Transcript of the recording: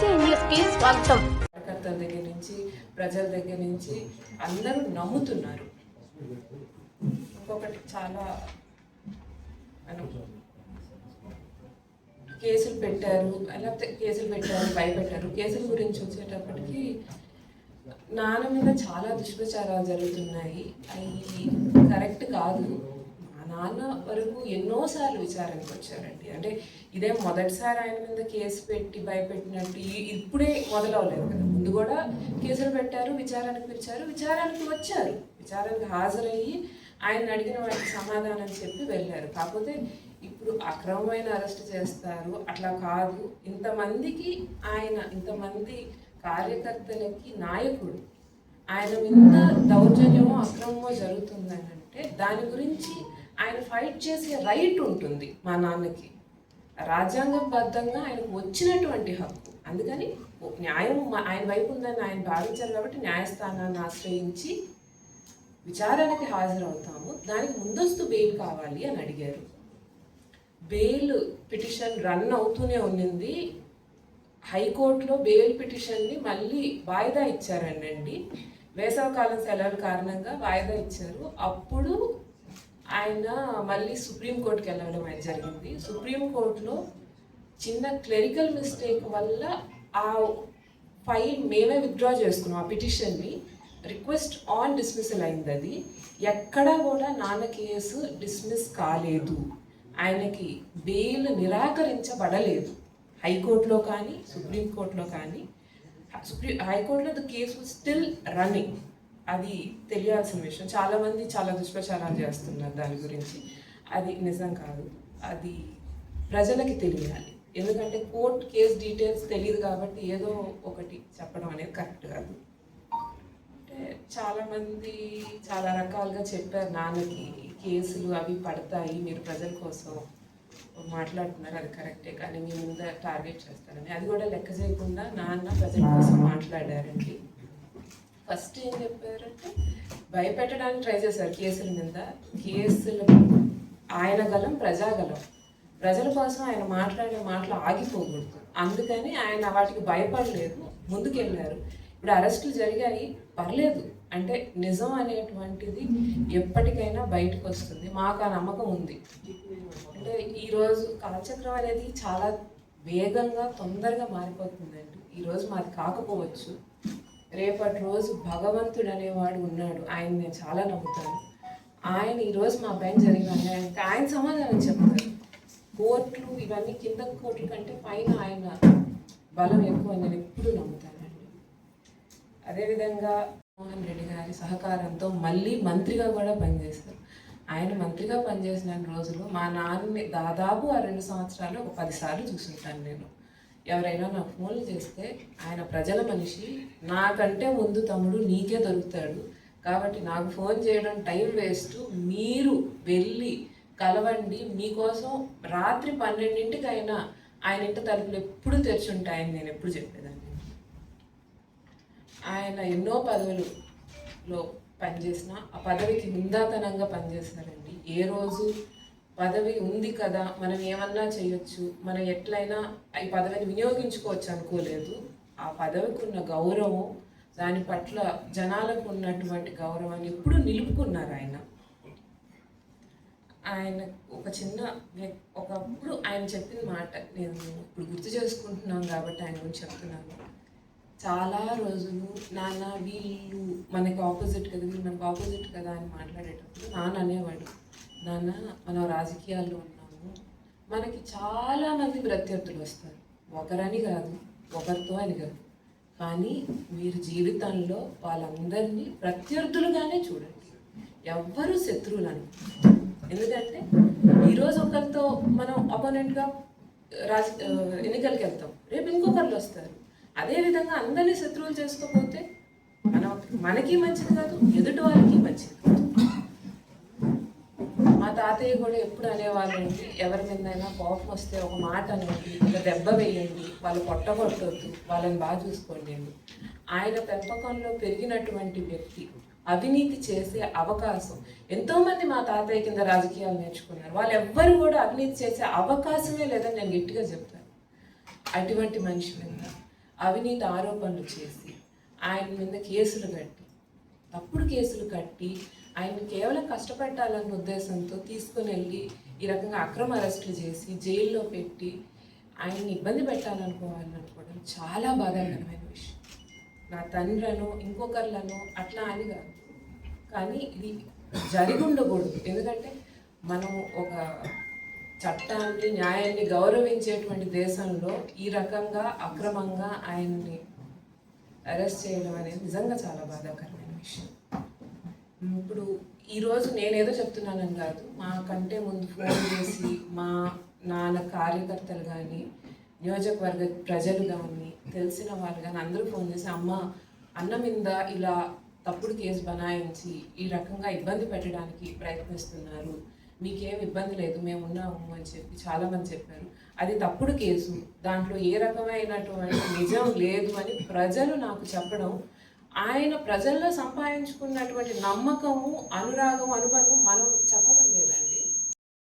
BC న్యూస్కి స్వాగతం. కార్యకర్తల దగ్గర నుంచి ప్రజల దగ్గర నుంచి అందరూ నమ్ముతున్నారు. ఇంకొకటి చాలా మనం కేసులు పెట్టారు లేకపోతే కేసులు పెట్టారు భయపెట్టారు. కేసుల గురించి వచ్చేటప్పటికి నాన్న మీద చాలా దుష్ప్రచారాలు జరుగుతున్నాయి. అవి కరెక్ట్ కాదు. నాన్న వరకు ఎన్నోసార్లు విచారణకు వచ్చారండి. అంటే ఇదే మొదటిసారి ఆయన మీద కేసు పెట్టి భయపెట్టినట్టు ఇప్పుడే మొదలవలేదు కదా. ముందు కూడా కేసులు పెట్టారు విచారణకు పిలిచారు విచారణకు వచ్చారు. విచారణకు హాజరయ్యి ఆయన అడిగిన వాటికి సమాధానం చెప్పి వెళ్ళారు. కాకపోతే ఇప్పుడు అక్రమమైన అరెస్ట్ చేస్తారు. అట్లా కాదు. ఇంతమందికి ఆయన ఇంతమంది కార్యకర్తలకి నాయకుడు ఆయన మీద దౌర్జన్యమో అక్రమమో జరుగుతుందని అంటే దాని గురించి ఆయన ఫైట్ చేసే రైట్ ఉంటుంది మా నాన్నకి. రాజ్యాంగబద్ధంగా ఆయనకు వచ్చినటువంటి హక్కు. అందుకని న్యాయం ఆయన వైపు ఉందని ఆయన భావించారు కాబట్టి న్యాయస్థానాన్ని ఆశ్రయించి విచారణకి హాజరవుతాము. దానికి ముందస్తు బెయిల్ కావాలి అని అడిగారు. బెయిల్ పిటిషన్ రన్ అవుతూనే ఉన్నింది. హైకోర్టులో బెయిల్ పిటిషన్ని మళ్ళీ వాయిదా ఇచ్చారండి వేసవకాలం సెలవుల కారణంగా వాయిదా ఇచ్చారు. అప్పుడు ఆయన మళ్ళీ సుప్రీంకోర్టుకి వెళ్ళడం అనేది జరిగింది. సుప్రీంకోర్టులో చిన్న క్లెరికల్ మిస్టేక్ వల్ల ఆ ఫైల్ మేమే విత్డ్రా చేసుకున్నాం. ఆ పిటిషన్ని రిక్వెస్ట్ ఆన్ డిస్మిసల్ అయింది అది. ఎక్కడా కూడా నాన్న కేసు డిస్మిస్ కాలేదు. ఆయనకి బెయిల్ నిరాకరించబడలేదు. హైకోర్టులో కానీ సుప్రీంకోర్టులో కానీ. సుప్రీం హైకోర్టులో ద కేసు స్టిల్ రన్నింగ్. అది తెలియాల్సిన విషయం. చాలామంది చాలా దుష్ప్రచారాలు చేస్తున్నారు దాని గురించి. అది నిజం కాదు. అది ప్రజలకి తెలియాలి. ఎందుకంటే కోర్ట్ కేస్ డీటెయిల్స్ తెలియదు కాబట్టి ఏదో ఒకటి చెప్పడం అనేది కరెక్ట్ కాదు. అంటే చాలామంది చాలా రకాలుగా చెప్పారు నాన్నకి కేసులు అవి పడతాయి మీరు ప్రజల కోసం మాట్లాడుతున్నారు అది కరెక్టే కానీ మీ ముందు టార్గెట్ చేస్తారని. అది కూడా లెక్క చేయకుండా నాన్న ప్రజల కోసం మాట్లాడారండి. ఫస్ట్ ఏం చెప్పారంటే భయపెట్టడానికి ట్రై చేశారు కేసుల మీద. కేసులు ఆయన గలం ప్రజాగలం ప్రజల కోసం ఆయన మాట్లాడే మాటలు ఆగిపోకూడదు. అందుకని ఆయన వాటికి భయపడలేదు. ముందుకెళ్ళారు. ఇప్పుడు అరెస్టులు జరిగాయి. పర్లేదు. అంటే నిజం అనేటువంటిది ఎప్పటికైనా బయటకు వస్తుంది. మాకు ఆ నమ్మకం ఉంది. అంటే ఈరోజు కాలచక్రం అనేది చాలా వేగంగా తొందరగా మారిపోతుందండి. ఈరోజు మాది కాకపోవచ్చు. రేపటి రోజు భగవంతుడు అనేవాడు ఉన్నాడు. ఆయన నేను చాలా నమ్ముతాను. ఆయన ఈరోజు మా పైన జరిగిన అన్యాయానికి ఆయన సమాధానం చెప్తారు కోర్టులు ఇవన్నీ కింద కోర్టుల కంటే పైన ఆయన బలం ఎక్కువ నేను ఎప్పుడూ నమ్ముతానండి. అదేవిధంగా మోహన్ రెడ్డి గారి సహకారంతో మళ్ళీ మంత్రిగా కూడా పనిచేస్తారు ఆయన మంత్రిగా పనిచేసిన రోజులు మా నాన్నని దాదాపు ఆ రెండు సంవత్సరాలు ఒక పదిసార్లు చూసుంటాను నేను. ఎవరైనా నా ఫోన్లు చేస్తే ఆయన ప్రజల మనిషి నాకంటే ముందు తమ్ముడు నీకే దొరుకుతాడు. కాబట్టి నాకు ఫోన్ చేయడం టైం వేస్ట్. మీరు వెళ్ళి కలవండి. మీకోసం రాత్రి పన్నెండింటికైనా ఆయన ఇంటి తలుపులు ఎప్పుడు తెరిచి ఉంటాయని నేను ఎప్పుడు చెప్పేదాన్ని. ఆయన ఎన్నో పదవులలో పనిచేసిన ఆ పదవికి నిందాతనంగా పనిచేశారండి ఏ రోజు పదవి ఉంది కదా మనం ఏమన్నా చేయొచ్చు. మనం ఎట్లయినా ఈ పదవిని వినియోగించుకోవచ్చు అనుకోలేదు. ఆ పదవికి ఉన్న గౌరవం దాని పట్ల జనాలకు ఉన్నటువంటి గౌరవాన్ని ఎప్పుడు నిలుపుకున్నారు ఆయన. ఆయన ఒక చిన్న ఒకప్పుడు ఆయన చెప్పిన మాట నేను ఇప్పుడు గుర్తు చేసుకుంటున్నాను కాబట్టి ఆయన గురించి చెప్తున్నాను. చాలా రోజులు నాన్న వీళ్ళు మనకి ఆపోజిట్ కదా వీళ్ళు మనకు ఆపోజిట్ కదా అని మాట్లాడేటప్పుడు నాన్న అనేవాడు నాన్న మనం రాజకీయాల్లో ఉన్నాము. మనకి చాలామంది ప్రత్యర్థులు వస్తారు. ఒకరని కాదు ఒకరితో అని కాదు. కానీ మీరు జీవితంలో వాళ్ళందరినీ ప్రత్యర్థులుగానే చూడండి. ఎవ్వరూ శత్రువులను ఎందుకంటే ఈరోజు ఒకరితో మనం అపోనెంట్గా రాజ ఎన్నికలకి వెళ్తాం. రేపు ఇంకొకళ్ళు వస్తారు. అదేవిధంగా అందరినీ శత్రువులు చేసుకోకపోతే మనం మనకి మంచిది కాదు ఎదుటి వాళ్ళకి మంచిది కాదు. తాతయ్య కూడా ఎప్పుడు అనేవాళ్ళండి ఎవరి మీదైనా కోపం వస్తే ఒక మాట అనండి ఒక దెబ్బ వేయండి వాళ్ళు కొట్టగొట్టొద్దు వాళ్ళని బాగా చూసుకోండి ఆయన పెంపకంలో పెరిగినటువంటి వ్యక్తి అవినీతి చేసే అవకాశం. ఎంతోమంది మా తాతయ్య కింద రాజకీయాలు నేర్చుకున్నారు. వాళ్ళు ఎవ్వరు కూడా అవినీతి చేసే అవకాశమే లేదని నేను గట్టిగా చెప్తాను. అటువంటి మనిషి మీద అవినీతి ఆరోపణలు చేసి ఆయన మీద కేసులు కట్టి తప్పుడు కేసులు కట్టి ఆయన కేవలం కష్టపెట్టాలన్న ఉద్దేశంతో తీసుకుని వెళ్ళి ఈ రకంగా అక్రమ అరెస్టులు చేసి జైల్లో పెట్టి ఆయన్ని ఇబ్బంది పెట్టాలనుకోవాలనుకోవడం చాలా బాధాకరమైన విషయం. నా తండ్రను ఇంకొకర్లను అట్లా అని కాదు. కానీ ఇది జరిగి ఉండకూడదు ఎందుకంటే మనం ఒక చట్టాన్ని న్యాయాన్ని గౌరవించేటువంటి దేశంలో ఈ రకంగా అక్రమంగా ఆయన్ని అరెస్ట్ చేయడం అనేది నిజంగా చాలా బాధాకరమైన విషయం. ఇప్పుడు ఈరోజు నేనేదో చెప్తున్నానని కాదు. మా కంటే ముందు ఫోన్ చేసి మా నాన్న కార్యకర్తలు కానీ నియోజకవర్గ ప్రజలు కానీ తెలిసిన వాళ్ళు కానీ అందరూ ఫోన్ చేసి అమ్మ అన్న మీద ఇలా తప్పుడు కేసు బనాయించి ఈ రకంగా ఇబ్బంది పెట్టడానికి ప్రయత్నిస్తున్నారు. మీకేం ఇబ్బంది లేదు మేము ఉన్నాము అని చెప్పి చాలామంది చెప్పారు. అది తప్పుడు కేసు. దాంట్లో ఏ రకమైనటువంటి నిజం లేదు అని ప్రజలు నాకు చెప్పడం ఆయన ప్రజల్లో సంపాదించుకున్నటువంటి నమ్మకము అనురాగం అనుబంధం మనం